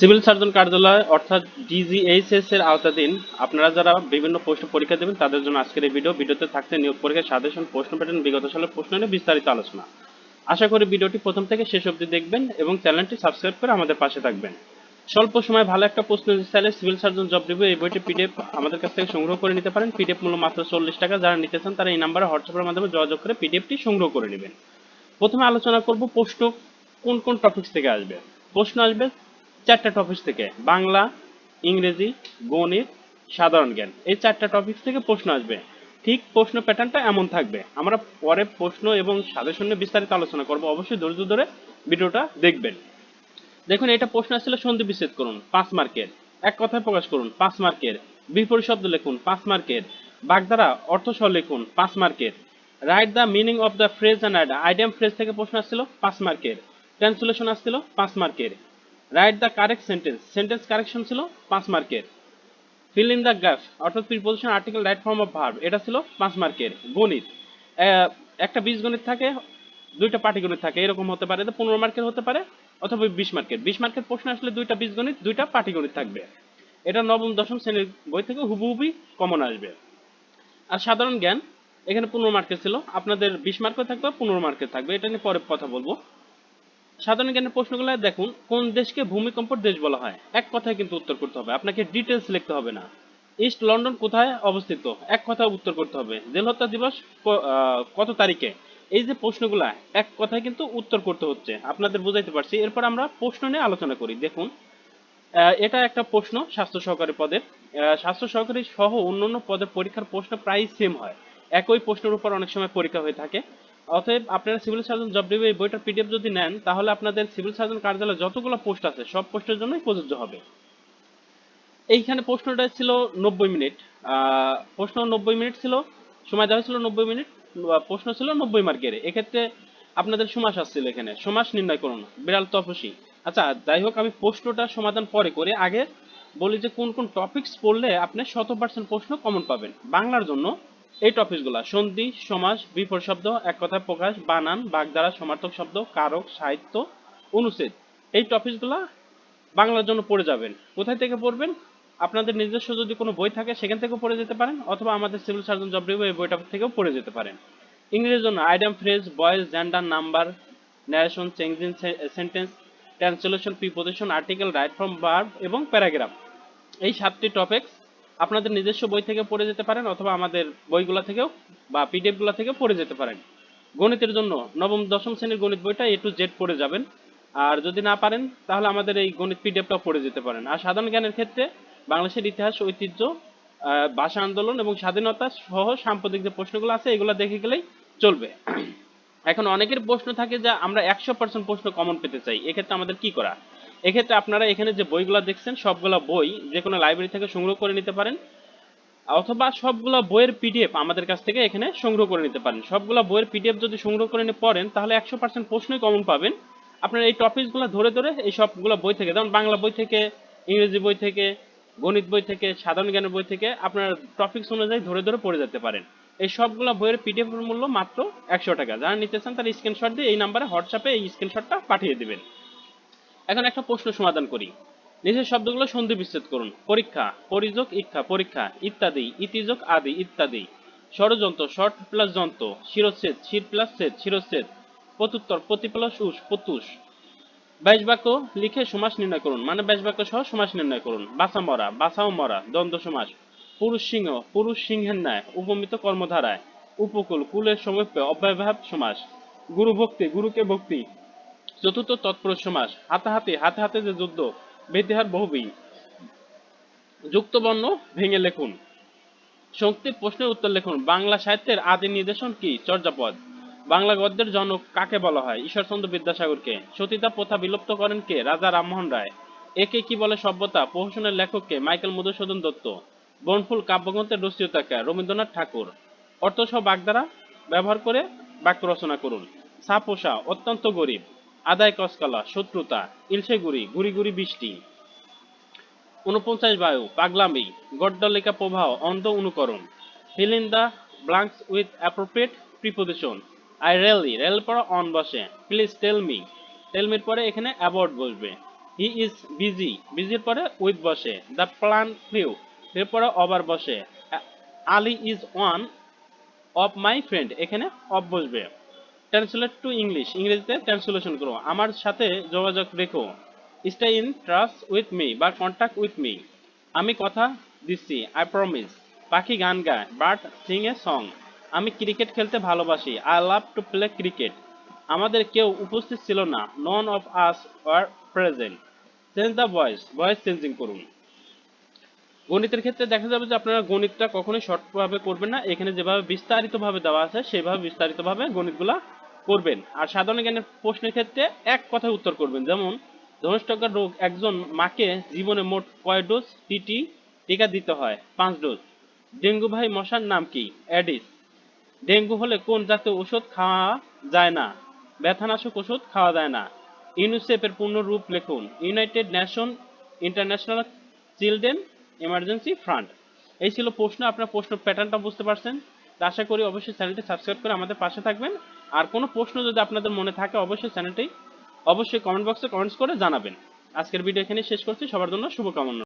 Civil surgeon কার্যালয়, অর্থাৎ DGHS এর আওতাধীন, আপনারা যারা বিভিন্ন পোস্ট পরীক্ষা দেবেন, তাদের জন্য আজকের এই ভিডিও। ভিডিওতে থাকছে নিয়োগ পরীক্ষার সাজেশন, প্রশ্ন প্যাটার্ন, বিগত সালের প্রশ্ন নিয়ে বিস্তারিত আলোচনা। আশা করি ভিডিওটি প্রথম থেকে শেষ অবধি দেখবেন এবং চ্যানেলটি সাবস্ক্রাইব করে আমাদের পাশে থাকবেন। স্বল্প সময় ভালো একটা প্রশ্ন চাইলে সিভিল সার্জন জব রিভিউ এই বইটি পিডিএফ আমাদের কাছ থেকে সংগ্রহ করে নিতে পারেন। পিডিএফ মূল্য মাত্র চল্লিশ টাকা। যারা নিতে চান তারা এই নাম্বারে হোয়াটসঅ্যাপের মাধ্যমে যোগাযোগ করে পিডিএফটি সংগ্রহ করে নেবেন। প্রথমে আলোচনা করব প্রশ্ন কোন কোন টপিকস থেকে আসবে। প্রশ্ন আসবে চারটা টপিক থেকে, বাংলা, ইংরেজি, গণিত, সাধারণ জ্ঞান। এই চারটা টপিক থেকে প্রশ্ন আসবে। ঠিক প্রশ্ন প্যাটার্নটা এমন থাকবে। আমরা পরে প্রশ্ন এবং সাজেশন নিয়ে বিস্তারিত আলোচনা করব। অবশ্যই ধৈর্য ধরে ভিডিওটা দেখবেন। দেখুন, এটা প্রশ্ন আসছিল সন্ধি বিচ্ছেদ করুন, পাঁচ মার্কের। এক কথায় প্রকাশ করুন, পাঁচ মার্কের। বিপরীত শব্দ লিখুন, পাঁচ মার্কের। বাগধারা, অর্থ সহ লিখুন, পাঁচ মার্কের। Write the meaning of the phrase and idiom phrase থেকে প্রশ্ন আসছিল, পাঁচ মার্কের। ট্রান্সলেশন আসছিল, পাঁচ মার্কের। Write the correct sentence sentence correction ছিল পাঁচ মার্কের। ফিল ইন দ্য গ্যাপ অর্থাৎ preposition article right form of verb এটা ছিল পাঁচ মার্কের। গণিত। একটা বীজ গণিত থাকে, দুইটা পাটিগণিত থাকে। এরকম হতে পারে পনেরো মার্কের হতে পারে অথবা বিশ মার্কের। বিশ মার্কের প্রশ্ন আসলে দুইটা বীজগণিত দুইটা পাটিগণিত থাকবে। এটা নবম, দশম শ্রেণির বই থেকে হুবহুবই কমন আসবে। আর সাধারণ জ্ঞান, এখানে পনেরো মার্কের ছিল। আপনাদের বিশ মার্কের থাকবে, পনেরো মার্কের থাকবে। এটা নিয়ে পরে কথা বলব। সাধারণ জ্ঞানের প্রশ্নগুলো দেখুন, কোন দেশকে ভূমিকম্পর দেশ বলা হয়? এক কথায় কিন্তু উত্তর করতে হবে। আপনাকে ডিটেলস লিখতে হবে না। ইস্ট লন্ডন কোথায় অবস্থিত? এক কথায় উত্তর করতে হবে। জেল হত্যা দিবস কত তারিখে? এই যে প্রশ্নগুলা, এক কথায় কিন্তু উত্তর করতে হচ্ছে। আপনাদের বুঝাইতে পারছি। এরপর আমরা প্রশ্ন নিয়ে আলোচনা করি। দেখুন এটা একটা প্রশ্ন স্বাস্থ্য সহকারী পদের। স্বাস্থ্য সহকারী সহ অন্যান্য পদের পরীক্ষার প্রশ্ন প্রায় সেম হয়। একই প্রশ্নের উপর অনেক সময় পরীক্ষা হয়ে থাকে। অতএব আপনারা সিভিল সার্জন জব রিভিউ এই বইটার পিডিএফ যদি নেন, তাহলে আপনাদের সিভিল সার্জন কার্যালয়ে যতগুলো পোস্ট আছে, সব পোস্টের জন্যই প্রযোজ্য হবে। এইখানে প্রশ্নটা ছিল নব্বই মিনিট। প্রশ্ন নব্বই মিনিট ছিল, সময় দেওয়া ছিল নব্বই মিনিট প্রশ্ন ছিল নব্বই মার্কের। এক্ষেত্রে আপনাদের সমাস আসছিল এখানে। সমাস নির্ণয় করুন, বিড়াল তপসী আচ্ছা যাই হোক, আমি প্রশ্নটা সমাধান পরে করে আগে বলি যে কোন কোন টপিকস পড়লে আপনি শত পার্সেন্ট প্রশ্ন কমন পাবেন। বাংলার জন্য এই টপিকসগুলো সন্ধি, সমাস, বিপরীত শব্দ, এক কথায় প্রকাশ, বানান, বাগধারা, সমার্থক শব্দ, কারক, সাহিত্য, অনুচ্ছেদ। এই টপিকসগুলা বাংলার জন্য পড়ে যাবেন। কোথায় থেকে পড়বেন? আপনাদের নিজস্ব যদি কোনো বই থাকে, সেখান থেকেও পড়ে যেতে পারেন, অথবা আমাদের সিভিল সার্জন জব রিভিউ এই বইটা থেকেও পড়ে যেতে পারেন। ইংরেজির জন্য idiom phrase voice gender number narration changing sentence translation preposition article right from verb এবং প্যারাগ্রাফ এই সাতটি টপিকস আপনাদের নিজস্ব বই থেকে পড়ে যেতে পারেন অথবা আমাদের বইগুলা থেকেও বা পিডিএফগুলা থেকেও পড়ে যেতে পারেন। গণিতের জন্য নবম, দশম শ্রেণির গণিত বইটা এ টু জেড পড়ে যাবেন। আর যদি না পারেন, তাহলে আমাদের এই গণিত পিডিএফটাও পড়ে যেতে পারেন। আর সাধারণ জ্ঞানের ক্ষেত্রে বাংলাদেশের ইতিহাস, ঐতিহ্য ভাষা আন্দোলন এবং স্বাধীনতা সহ সাম্প্রতিক যে প্রশ্নগুলো আছে, এগুলো দেখে গেলেই চলবে। এখন অনেকের প্রশ্ন থাকে যে আমরা একশো পার্সেন্ট প্রশ্ন কমন পেতে চাই। এক্ষেত্রে আমাদের কি করা? এক্ষেত্রে আপনারা এখানে যে বইগুলো দেখছেন, সবগুলা বই যে কোনো লাইব্রেরি থেকে সংগ্রহ করে নিতে পারেন, অথবা সবগুলা বইয়ের পিডিএফ আমাদের কাছ থেকে এখানে সংগ্রহ করে নিতে পারেন। সবগুলা বইয়ের পিডিএফ যদি সংগ্রহ করে নিয়ে পড়েন, তাহলে একশো পার্সেন্ট প্রশ্নই কমন পাবেন। আপনারা এই টপিকসগুলো ধরে ধরে এই সবগুলো বই থেকে, যেমন বাংলা বই থেকে, ইংরেজি বই থেকে, গণিত বই থেকে, সাধারণ জ্ঞানের বই থেকে আপনারা টপিকস অনুযায়ী ধরে ধরে পড়ে যেতে পারেন। এই সবগুলো বইয়ের পিডিএফ মূল্য মাত্র একশো টাকা। যারা নিতে চান তারা স্ক্রিনশট দিয়ে এই নাম্বারে হোয়াটসঅ্যাপে এই স্ক্রিনশটটা পাঠিয়ে দিবেন। এখন একটা প্রশ্ন সমাধান করি। নিচের শব্দগুলো সন্ধি বিচ্ছেদ করুন। পরীক্ষা, পরিযোগ, ইচ্ছা, পরীক্ষা, ইত্যাদি, ইতিযোগ, আদি, ইত্যাদি। ষড়যন্ত্র, শর্ট প্লাস যন্ত্র, শিরচ্ছেদ, শির প্লাস ছেদ, শিরচ্ছেদ, প্রত্যুত্তর প্রতি প্লাস উস, প্রত্যুষ। বাইশ বাক্য লিখে সমাস নির্ণয় করুন। মানে বাইশ বাক্য সহ সমাস নির্ণয় করুন। বাসা মরা বাসাও মরা, দ্বন্দ্ব সমাস। পুরুষ সিংহ, পুরুষ সিংহের ন্যায়, উপমিত কর্মধারায়। উপকূল, কুলের সমীপে অব্যয়ভাব সমাস। গুরু ভক্তি গুরুকে ভক্তি। চতুর্থ তৎপুরুষ সমাস হাতাহাতি হাতে হাতে যে যুদ্ধ বেতিহার বহুবী যুক্ত বর্ণ ভেঙে লিখুন। সংক্ষিপ্ত প্রশ্নের উত্তর লিখুন। বাংলা সাহিত্যের আদি নির্দেশন কি? চর্যাপদ। বাংলা গদ্যের জনক কাকে বলা হয়? ঈশ্বরচন্দ্র বিদ্যাসাগরকে। সতীতা প্রথা বিলুপ্ত করেন কে? রাজা রামমোহন রায়। একে কি বলে সভ্যতা? প্রহসনের লেখককে মাইকেল মধুসূদন দত্ত। বনফুল কাব্যগ্রন্থের রচয়িতাকে রবীন্দ্রনাথ ঠাকুর। অর্থসহ বাগধারা ব্যবহার করে বাক্য রচনা করুন। সাপোষা অত্যন্ত গরিব। আদায় কসকলা শত্রুতা ইলশে গুড়ি গুড়ি গুড়ি বৃষ্টি। উনপঞ্চাশ বায়ু, পাগলামি গড্ডলিকা প্রবাহ, অন্ধ অনুকরণ fill the blanks with appropriate preposition, I rely, rail পর অন বসে, প্লিজ টেল মি। টেল মির পরে এখানে অ্যাবাউট বসবে। হি ইজ বিজি, বিজির পরে উইথ বসে, দ্য প্লান এর পরে ওভার বসে। Ali is one of my friend, এখানে অফ বসবে। ট্রান্সলেট টু ইংলিশ ইংরেজিতে ট্রান্সলেশন করো। আমার সাথে যোগাযোগ রেখো। Stay in trust with me বা কন্ট্যাক্ট উইথ মি আমি কথা দিচ্ছি আই প্রমিস পাখি গান গায় বাট সিং এ সং আমি ক্রিকেট খেলতে ভালোবাসি I love to play cricket আমাদের কেউ উপস্থিত ছিল না none of us were present change the voice voice changing করুন। গণিতের ক্ষেত্রে দেখা যাবে যে আপনারা গণিতটা কখনোই শর্টভাবে করবেন না। এখানে যেভাবে বিস্তারিতভাবে দেওয়া আছে, সেভাবে বিস্তারিতভাবে গণিতগুলা করবেন। আর সাধারণ জ্ঞানের প্রশ্নের ক্ষেত্রে এক কথায় উত্তর করবেন। যেমন, ধনুষ্টকার রোগ একজন মাকে জীবনে মোট কয় ডোজ টিটি টিকা দিতে হয়? পাঁচ ডোজ। ডেঙ্গু ভাই মশার নাম কি? অ্যাডিস। ডেঙ্গু হলে কোন জাতীয় ওষুধ খাওয়া যায় না? ব্যথানাশক ওষুধ খাওয়া যায় না। ইউনিসেফের পূর্ণ রূপ লিখুন, united nation international children emergency fund এই ছিল প্রশ্ন। আপনার প্রশ্ন প্যাটার্নটা বুঝতে পারছেন? আশা করি অবশ্যই চ্যানেলটি সাবস্ক্রাইব করে আমাদের পাশে থাকবেন। আর কোনো প্রশ্ন যদি আপনাদের মনে থাকে, অবশ্যই চ্যানেলটি অবশ্যই কমেন্ট বক্সে কমেন্টস করে জানাবেন। আজকের ভিডিও এখানে শেষ করছি। সবার জন্য শুভকামনা।